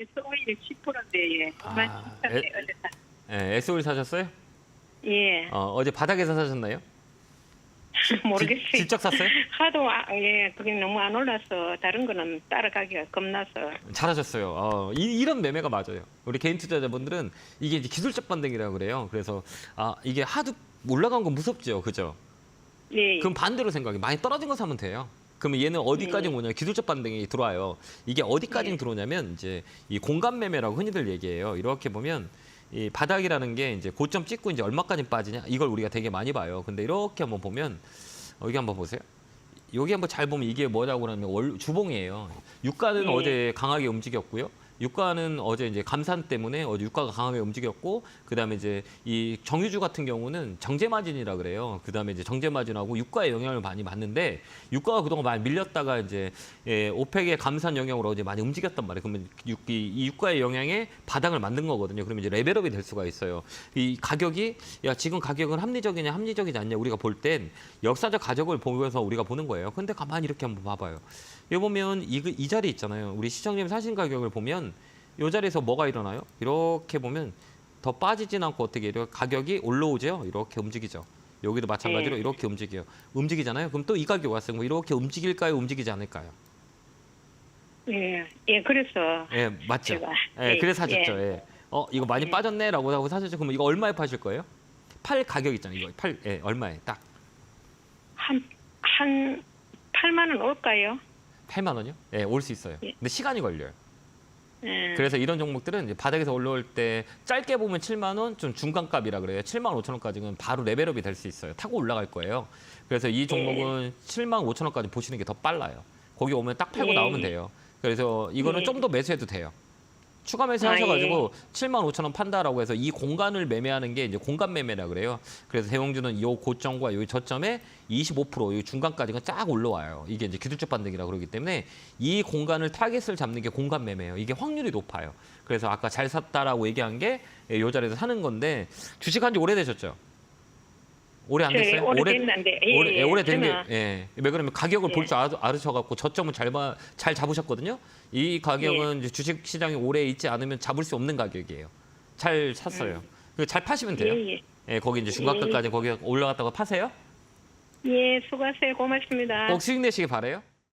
SO일 10%인데 예. 아, 에- 사. 예, S5일 사셨어요? 예. 어, 어제 바닥에서 사셨나요? 모르겠어요. 지- 직접 샀어요? 하도 아, 예 그게 너무 안 올라서 다른 거는 따라가기가 겁나서 잘하셨어요. 어, 이, 런 매매가 맞아요. 우리 개인 투자자분들은 이게 이제 기술적 반등이라고 그래요. 그래서 아 이게 하도 올라간 건 무섭죠, 그죠? 예. 그럼 반대로 생각해 많이 떨어진 거 사면 돼요. 그러면 얘는 어디까지 네. 오냐 기술적 반등이 들어와요. 이게 어디까지 네. 들어오냐면 이제 이 공간 매매라고 흔히들 얘기해요. 이렇게 보면 이 바닥이라는 게 이제 고점 찍고 이제 얼마까지 빠지냐 이걸 우리가 되게 많이 봐요. 근데 이렇게 한번 보면 어, 여기 한번 보세요. 여기 한번 잘 보면 이게 뭐라고 하면 월 주봉이에요. 유가는 네. 어제 강하게 움직였고요. 유가는 어제 이제 감산 때문에 어제 유가가 강하게 움직였고 그다음에 이제 이 정유주 같은 경우는 정제 마진이라 그래요. 그다음에 이제 정제 마진하고 유가의 영향을 많이 받는데 유가가 그동안 많이 밀렸다가 이제 예, 오펙의 감산 영향으로 어제 많이 움직였단 말이에요. 그러면 유, 이, 이 유가의 영향에 바닥을 만든 거거든요. 그러면 이제 레벨업이 될 수가 있어요. 이 가격이 야 지금 가격은 합리적이냐 합리적이지 않냐 우리가 볼 땐 역사적 가격을 보면서 우리가 보는 거예요. 근데 가만히 이렇게 한번 봐봐요. 여기 보면 이, 이 자리 있잖아요. 우리 시청님 사신 가격을 보면 이 자리에서 뭐가 일어나요? 이렇게 보면 더 빠지진 않고 어떻게 이렇게 가격이 올라오죠? 이렇게 움직이죠. 여기도 마찬가지로 네. 이렇게 움직여요. 움직이잖아요. 그럼 또 이 가격 왔어요. 그럼 이렇게 움직일까요? 움직이지 않을까요? 예. 예. 그래서 예, 맞죠. 제가 예, 예, 그래서 사셨죠. 예. 어, 이거 많이 예. 빠졌네라고 하고 사셨죠. 그러면 이거 얼마에 파실 거예요? 팔 가격 있잖아요. 이거 팔, 예, 얼마에 딱 한 한 8만 원 올까요? 8만 원이요? 예, 올수 있어요. 예. 근데 시간이 걸려요. 예. 그래서 이런 종목들은 바닥에서 올라올 때 짧게 보면 7만 원, 좀 중간값이라 그래요. 7만 5천 원까지는 바로 레벨업이 될 수 있어요. 타고 올라갈 거예요. 그래서 이 종목은 7만 5천 원까지 보시는 게 더 빨라요. 거기 오면 딱 팔고 예. 나오면 돼요. 그래서 이거는 예. 좀더 매수해도 돼요. 추가 매수 아, 하셔가지고 7만 5천 원 판다라고 해서 이 공간을 매매하는 게 이제 공간 매매라 그래요. 그래서 대형주는 이 고점과 이 저점에 25%, 이 중간까지가 쫙 올라와요. 이게 이제 기술적 반등이라 그러기 때문에 이 공간을 타겟을 잡는 게 공간 매매예요. 이게 확률이 높아요. 그래서 아까 잘 샀다라고 얘기한 게 이 자리에서 사는 건데 주식한 지 오래되셨죠? 오래 안 저희 됐어요? 오래 됐는데, 예, 오래, 예. 오래된 게 저는- 예. 왜 그러면 가격을 예. 볼줄 알으셔 갖고 저점을 잘, 봐- 잘 잡으셨거든요. 이 가격은 이제 주식 시장에 오래 있지 않으면 잡을 수 없는 가격이에요. 잘 샀어요. 그잘 파시면 돼요. 예, 예. 예, 거기 이제 중간가까지 거기 올라갔다가 파세요. 예, 수고하세요. 고맙습니다. 꼭 수익 내시기 바래요.